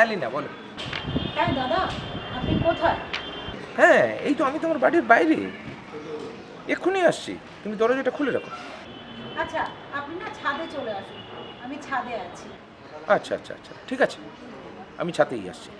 হ্যাঁ লিনা বলো। হ্যাঁ দাদা আপনি কোথায়? হ্যাঁ এই তো আমি তোমার বাড়ির বাইরে। এক্ষুনি আসছি তুমি দরজাটা খুলে রাখো। আচ্ছা আপনি না ছাদে চলে আসুন। আমি ছাদে আছি। আচ্ছা আচ্ছা আচ্ছা ঠিক আছে। আমি ছাতেই আসছি।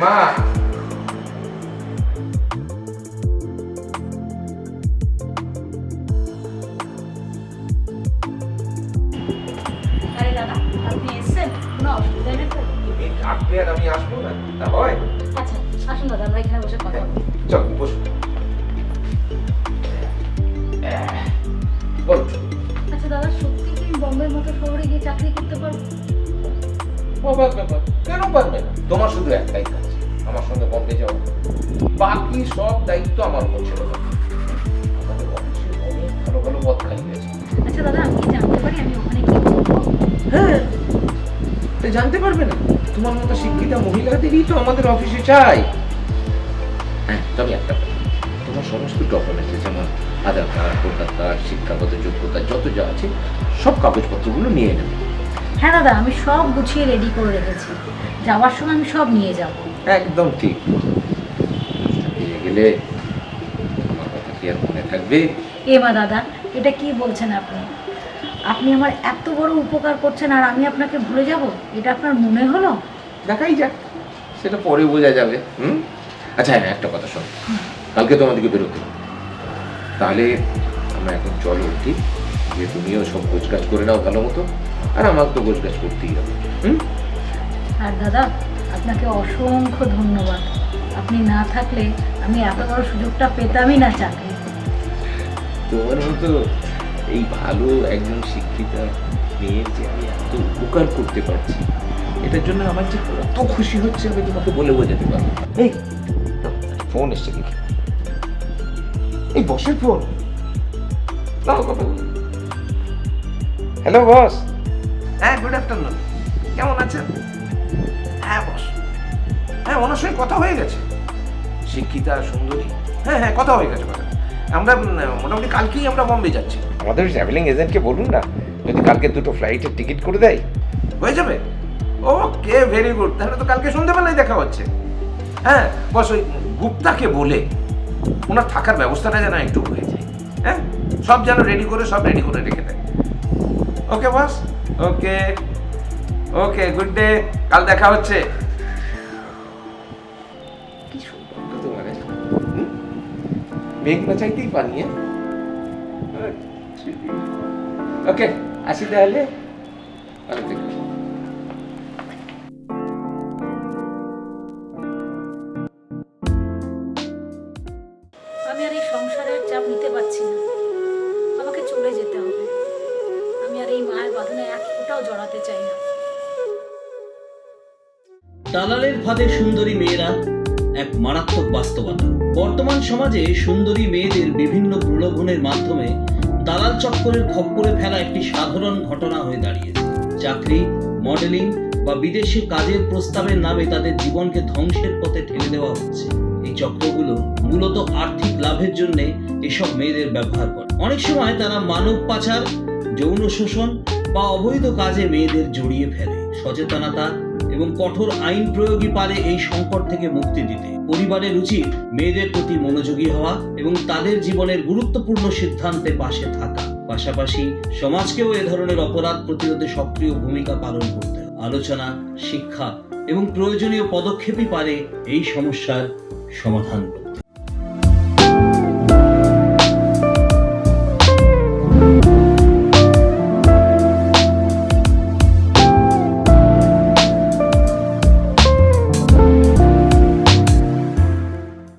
মা আরে দাদা আপনি এসেছেন? কোনো অসুবিধা নেই তো? তুমি ডাকবে আর আমি আসব না। তা হয়। আচ্ছা আসুন দাদা আমরা এখানে বসে কথা বলি। চল বসো বলো আচ্ছা দাদা সত্যি কি বম্বের মতো শহরে গিয়ে চাকরি করতে পারব? বাবা বাবা কেন পারবে না? তোমার শুধু একটাই কাজ আমার সঙ্গে বম্বে যাও। বাকি সব দায়িত্ব আমার উপর ছেড়ে দাও ভালো ভালো পদ খালি হয়েছে। আচ্ছা দাদা আমি জানতে পারি? আমি ওখানে কি হ্যাঁ তো জানতে পারবে না। তোমার মতো শিক্ষিতা মহিলাদেরই তো আমাদের অফিসে চাই। হ্যাঁ তবে একটা তোমার সমস্ত ডকুমেন্টস যেমন আধার কার্ড ভোটার কার্ড শিক্ষাগত যোগ্যতা যত যা আছে সব কাগজপত্রগুলো নিয়ে নেবে। হ্যাঁ দাদা আমি সব গুছিয়ে রেডি করে রেখেছি। যাওয়ার সময় আমি সব নিয়ে যাব। একদম ঠিক। পেয়ে গেলে আমার কথা কি আর মনে থাকবে? এ মা দাদা এটা কি বলছেন আপনি? আপনি আমার এত বড় উপকার করছেন আর আমি আপনাকে ভুলে যাব? এটা আপনার মনে হলো? দেখাই যাক সেটা পরে বোঝা যাবে হুম? আচ্ছা হ্যাঁ একটা কথা শোন। কালকে তোমাদেরকে বেরোতে। তাহলে আমরা এখন চলো ঠিক যে তুমিও সব গোছগাছ করে নাও ভালো মতো। আর আমাকে তো গোছগাছ করতেই হবে। হুম? আর দাদা আপনাকে অসংখ্য ধন্যবাদ। আপনি না থাকলে আমি এত বড় সুযোগটা পেতামই না চাকরি। তোমার মতো এই ভালো একজন শিক্ষিতা মেয়ের যে আমি এত উপকার করতে পারছি এটার জন্য আমার যে কত খুশি হচ্ছে আমি তোমাকে বলে বোঝাতে পারব। এই ফোন এসছে দেখি। এই বসের ফোন। Hello boss. হ্যাঁ গুড আফটারনুন কেমন আছেন? হ্যাঁ বস। হ্যাঁ ওনার সঙ্গে কথা হয়ে গেছে। শিক্ষিতা সুন্দরী? হ্যাঁ হ্যাঁ কথা হয়ে গেছে কথা। আমরা মোটামুটি কালকেই আমরা বম্বে যাচ্ছি। আমাদের ট্রাভেলিং এজেন্টকে বলুন না যদি কালকে দুটো ফ্লাইটের টিকিট করে দেয়। হয়ে যাবে? ওকে ভেরি গুড তাহলে তো কালকে সন্ধ্যাবেলায় দেখা হচ্ছে। হ্যাঁ বস ওই গুপ্তাকে বলে ওনার থাকার ব্যবস্থাটা যেন একটু হয়ে যায়। হ্যাঁ সব যেন রেডি করে সব রেডি করে রেখে দেয়। ওকে বস? ওকে ওকে গুড ডে কাল দেখা হচ্ছে। কি সৌভাগ্য তোমার হ্যাঁ? মেঘ না চাইতেই পানি ওকে আসি তাহলে। ভালো এক জড়াতে চাই না। দালালের ফাঁদে সুন্দরী মেয়েরা এক মারাত্মক বাস্তবতা। বর্তমান সমাজে সুন্দরী মেয়েদের বিভিন্ন প্রলোভনের মাধ্যমে দালাল চক্করের খপ্পরে ফেলা একটি সাধারণ ঘটনা হয়ে দাঁড়িয়েছে। চাকরি, মডেলিং বা বিদেশে কাজের প্রস্তাবের নামে তাদের জীবনকে ধ্বংসের পথে ঠেলে দেওয়া হচ্ছে। এই চক্রগুলো মূলত আর্থিক লাভের জন্য এসব মেয়েদের ব্যবহার করে। অনেক সময় তারা মানব পাচার, যৌন শোষণ বা অবৈধ কাজে মেয়েদের জড়িয়ে ফেলে। সচেতনতা এবং কঠোর আইন প্রয়োগই পারে এই সংকট থেকে মুক্তি দিতে। পরিবারের উচিত মেয়েদের প্রতি মনোযোগী হওয়া এবং তাদের জীবনের গুরুত্বপূর্ণ সিদ্ধান্তে পাশে থাকা। পাশাপাশি সমাজকেও এ ধরনের অপরাধ প্রতিরোধে সক্রিয় ভূমিকা পালন করতে আলোচনা, শিক্ষা এবং প্রয়োজনীয় পদক্ষেপই পারে এই সমস্যার সমাধান করতে